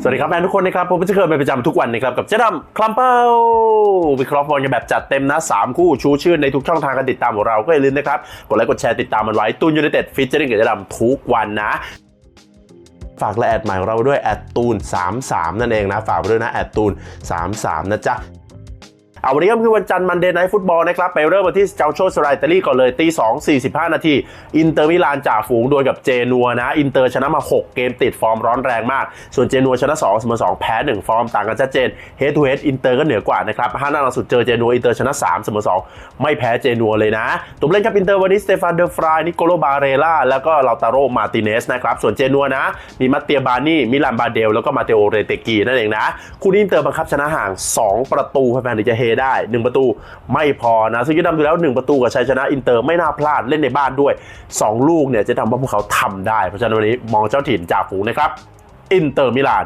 สวัสดีครับแฟนทุกคนนะครับผมจะเคยเป็นประจำทุกวันนะครับกับเจ๊ดำคลัมเป้าวิเคราะห์บอลกันแบบจัดเต็มนะ 3 คู่ชูชื่นในทุกช่องทางการติดตามของเราก็อย่าลืมนะครับ กดไลค์กดแชร์ติดตามมันไว้ตูนยูไนเต็ดฟิชเจอริงกับเจ๊ดำทุกวันนะฝากและแอดใหม่ของเราด้วยแอดตูน 33 นั่นเองนะ ฝากไปด้วยนะแอดตูน 33 นะจ๊ะ เอาวันนี้ก็คือวันจันทร์มันเดย์ไนท์ฟุตบอลนะครับ ไปเริ่มกันที่เจ้าโชสไรอิตาลีก่อนเลยตี2 45นาที อินเตอร์มิลานจ่าฝูงดวลกับเจนัวนะ อินเตอร์ชนะมา 6 เกมติดฟอร์มร้อนแรงมาก ส่วนเจนัวชนะ2เสมอ2แพ้ 1 ฟอร์มต่างกันชัดเจนเฮดทูเฮดอินเตอร์ก็เหนือกว่านะครับห้านัดล่าสุดเจอเจนัวอินเตอร์ชนะ3เสมอ2ไม่แพ้เจนัวเลยนะ ตัวเล่นครับอินเตอร์วันนี้สเตฟานเดอฟรายนิโคโลบาเรล่าแล้วก็ลาตาโรมาติเนสนะครับส่วนเจนัวนะ มีมัตเตียบานี่มิลานบาเดลแล้วก็มาเตโอเรเตกีนั่นเองนะคู่นี้อินเตอร์บังคับชนะห่าง 2 ประตูแฟนๆจะเฮได้1ประตูไม่พอนะซึ่งจะทำดูแล้ว 1 ประตูกับชัยชนะอินเตอร์ไม่น่าพลาดเล่นในบ้านด้วย 2 ลูกเนี่ยจะทำว่าพวกเขาทำได้ เพราะฉะนั้นวันนี้มองเจ้าถิ่นจ่าฝูงนะครับอินเตอร์มิลาน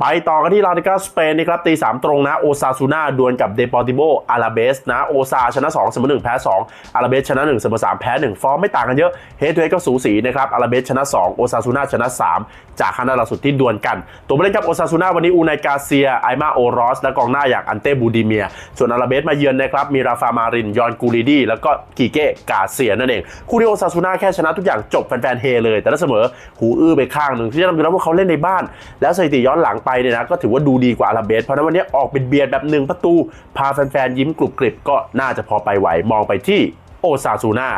ไปต่อกันที่ลาลิกาสเปนนะครับตีสามตรงนะโอซาซูน่าดวลกับเดปอร์ติโบอาราเบสนะโอซาชนะ2เสมอ1แพ้2อาราเบสชนะ1เสมอ3แพ้1ฟอร์มไม่ต่างกันเยอะเฮดทูเฮดก็สูสีนะครับอาราเบสชนะ 2 โอซาซูน่าชนะ 3 จากคณะล่าสุดที่ดวลกัน ตัวผู้เล่นครับโอซาซูน่าวันนี้อูนายกาเซียไอมาโอรอสและกองหน้าอย่างอันเต้บูดิเมีย ส่วนอาราเบสมาเยือนนะครับมีราฟามารินยอนกูริดีแล้วก็กิเก้กาเซียนั่นเองคู่นี้โอซาซูน่าแค่ชนะทุกอย่างจบแฟนๆเฮเลย แต่ถ้าเสมอหูอื้อไปข้างหนึ่งที่จะทำดูแล้วว่าเขาเล่นในบ้าน แล้วสถิติย้อนหลังไปเนี่ยนะก็ถือว่าดูดีกว่าอาราเบสเพราะนั้นวันนี้ออกเป็นเบียดแบบหนึ่งประตู พาแฟนๆยิ้มกรุบกริบก็น่าจะพอไปไหวมองไปที่โอซาซูนา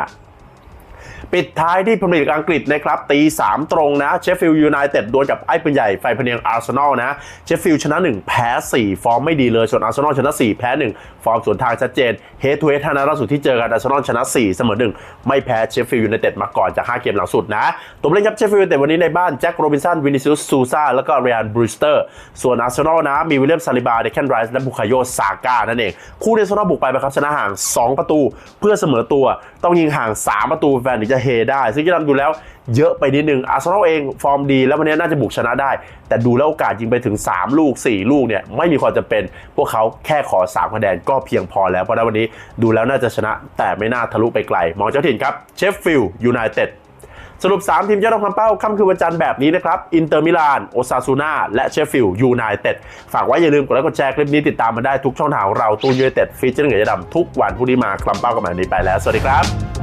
ปิดท้ายที่พรีเมียร์ลีกอังกฤษนะครับตี3ตรงนะเชฟฟิลด์ยูไนเต็ดดวลกับไอ้ปืนใหญ่ไฟพเนียงอาร์เซนอลนะเชฟฟิลด์ชนะ 1 แพ้ 4 ฟอร์มไม่ดีเลย ส่วนอาร์เซนอลชนะ 4 แพ้ 1 ฟอร์มสวนทางชัดเจนเฮดทูเฮดท่านัดล่าสุดที่เจอกันอาร์เซนอลชนะ 4 เสมอ 1 ไม่แพ้เชฟฟิลด์ยูไนเต็ดมาก่อนจาก 5 เกมหลังสุดนะตัวเล่นครับเชฟฟิลด์ยูไนเต็ดวันนี้ในบ้านแจ็คโรบินสันวินิซิอุสซูซาแล้วก็เรียนบรูสเตอร์ส่วนอาร์เซนอลนะมีวิลเลียมซาลิบาเดแคนไรส์และบุคาโยซาก้านั่นเองคู่ที่อาร์เซนอลบุกไปนะครับชนะห่าง 2 ประตู เพื่อเสมอตัวต้องยิงห่าง 3 ประตูแฟนถึงจะเฮได้ ซึ่งจะทำดูแล้วเยอะไปนิดนึงอาร์เซนอลเองฟอร์มดีแล้ววันนี้น่าจะบุกชนะได้ แต่ดูแล้วโอกาสยิงไปถึง 3 ลูก 4 ลูกเนี่ยไม่มีความจำเป็น พวกเขาแค่ขอ3คะแนนก็เพียงพอแล้ว เพราะนั้นวันนี้ดูแล้วน่าจะชนะ แต่ไม่น่าทะลุไปไกล มองเจ้าถิ่นครับเชฟฟิลด์ยูไนเต็ดสรุป 3 ทีมยอดรองคำเป้าค่ำคืนวันจันทร์แบบนี้นะครับ อินเตอร์มิลาน โอซาซูนาและเชฟฟิลด์ยูไนเต็ด ฝากไว้อย่าลืมกดไลค์กดแชร์คลิปนี้ติดตามมาได้ทุกช่องทางของเราตูนยูไนเต็ดฟีเจอร์เงยดำทุกวันผู้นี้มาคลำเป้ากันแบบนี้ไปแล้ว สวัสดีครับ